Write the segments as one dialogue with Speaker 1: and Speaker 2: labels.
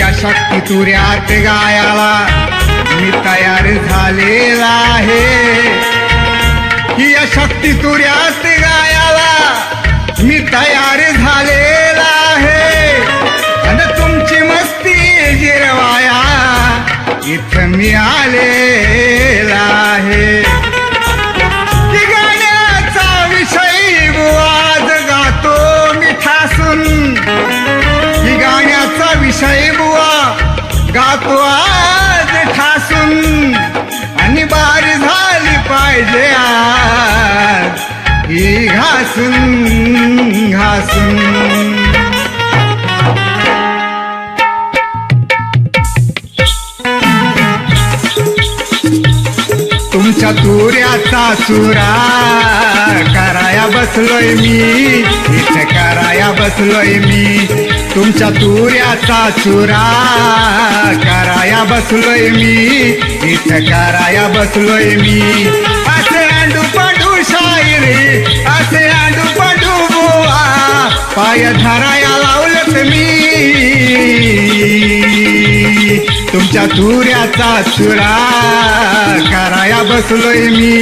Speaker 1: शक्ती तुऱ्यात गायाला मी तयार झालेला आहे. ही शक्ती तुऱ्यात गायाला मी तयार झालेला आहे. आणि तुमची मस्ती जिरवाया इथं मी आले. चतुऱ्याचा तुऱ्याचा चुरा कराया बसलोय मी. इथे कराया बसलोय मी. तुमच्या तुऱ्याचा चुरा कराया बसलोय मी. इथे कराया बसलोय मी. असे अंडू पांडू शायरी असे अंडू पांडू बुवा. पाय धराया लावलेत मी. तुमच्या चुऱ्याचा चुरा कराया बसलोय मी.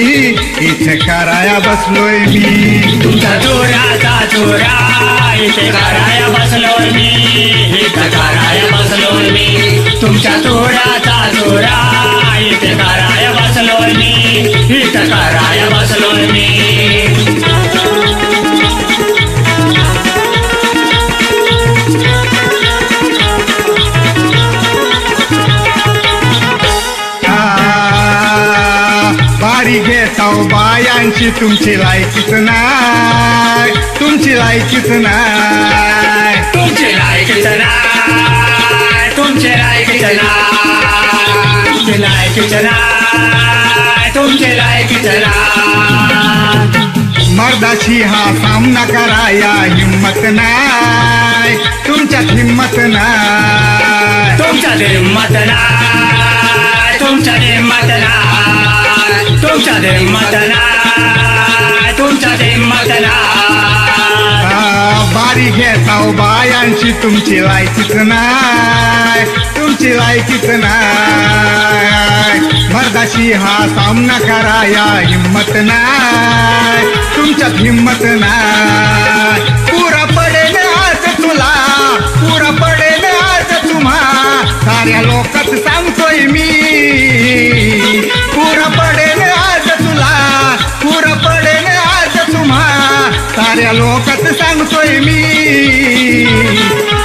Speaker 1: इथे कराया बसलोय मी.
Speaker 2: तुमच्या चुऱ्याचा चुरा इथे कराया बसलोय मी. इथे कराया बसलोय मी. तुमच्या चुऱ्याचा चुरा इथे कराया बसलोय मी. इथे कराया बसलोय मी.
Speaker 1: बायांची तुमची लायकीच नाय तुमची लायकीच नाय
Speaker 2: तुमचे लायकीच नाय तुमचे लायकीच नाय तुमचे लायकीच नाय तुमचे लायकीच नाय
Speaker 1: मर्दाशी हा सामना कराया हिम्मत नाय तुमच्यात हिम्मत नाय
Speaker 2: तुमच्या हिंमत नाय तुमच्या हिंमत नाय तुमच्या हिंमत नाय तुमच्या हिंमत नाय
Speaker 1: बारी घेताव बायांची तुमची लायकीच नाय तुमची लायकीच नाय. मर्दाशी हा सामना कराया हिम्मत नाय तुमच्यात हिम्मत नाय. साऱ्या लोकात सांगतोय मी.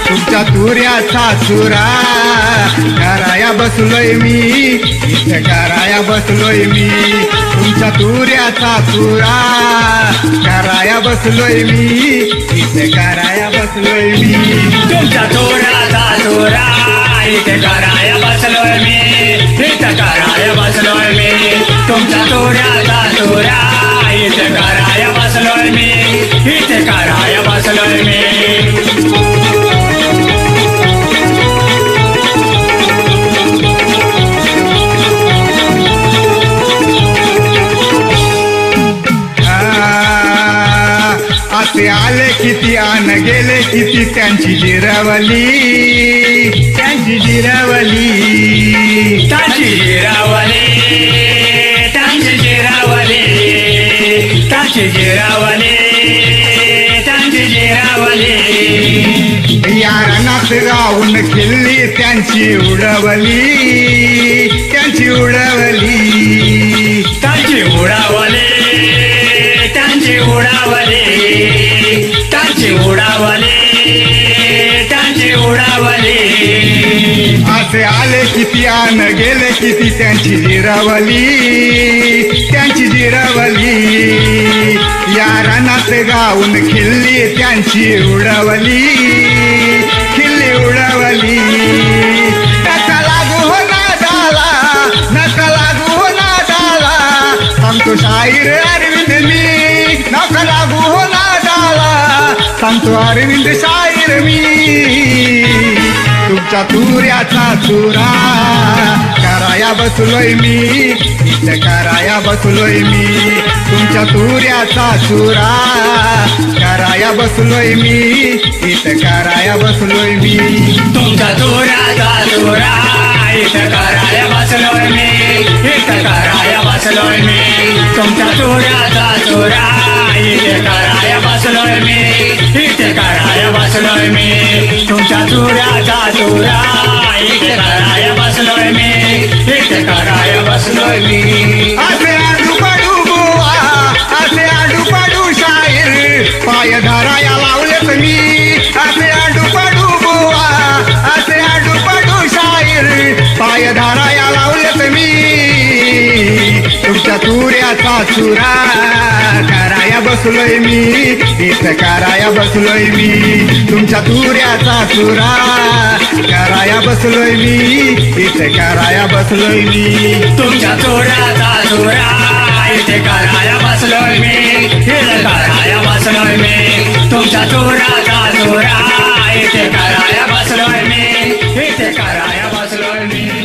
Speaker 1: तुमच्या तुऱ्याचा चुरा कराया बसलोय मी. इथे कराया बसलोय मी. तुमच्या तुऱ्याचा चुरा कराया बसलोय मी. इथे कराया बसलोय मी.
Speaker 2: तुमच्या चोराचा चोरा इथे कराया बसलोय मी. इथे कराया बसलोय मी. तुमच्या चोऱ्याचा चोरा इथे कराया बसलोय मी.
Speaker 1: किती त्यांची जिरवली त्यांची जिरवली.
Speaker 2: त्यांची जिरावले त्यांची जिरावले त्यांची जिरावले त्यांची जिरावले.
Speaker 1: गाऊन खिल्ली त्यांची उडवली त्यांची उडवली.
Speaker 2: त्यांची उडावले त्यांची उडावले त्यांची उडावले
Speaker 1: असे आले किती आन गेले किती त्यांची जिरवली. त्यांची जिरवली. या रानात गाऊन खिल्ली त्यांची उडवली. खिल्ली उडवली. नका लागू हो नादाला नका लागू हो नादाला सांगतो शाहीर अरविंद मी नका लागू हो नादाला सांगतो अरविंद शाहीर मी. आमच्या तुऱ्याचा चुरा. कराया बसलोय मी इथे कराया बसलोय मी. तुमच्या तुऱ्याचा चुरा. कराया बसलोय मी इथं कराया बसलोय मी.
Speaker 2: तुमच्या तुऱ्याचा चुरा. इथं कराया मी इथं कराया मी तुमच्या चोरा इथे मी मी तुमच्या चोरा इथे कराया मी मी
Speaker 1: असे आडू पाडू असे आडू पाडू शाहीर पाय धराया लावलेत मी. तुमच्या चुरा. कराया बसलोय मी. इथं कराया बसलोय मी. तुमच्या तुऱ्याचा चुरा. कराया बसलोय मी. इथं कराया बसलोय मी.
Speaker 2: तुमच्या चोऱ्याचा चुरा. इथे कराया बसलोय मी. इथं कराया बसलोय मी. तुमच्या चोराचा चुरा. इथे कराया बसलोय मी. इथे कराया बसलोय मी.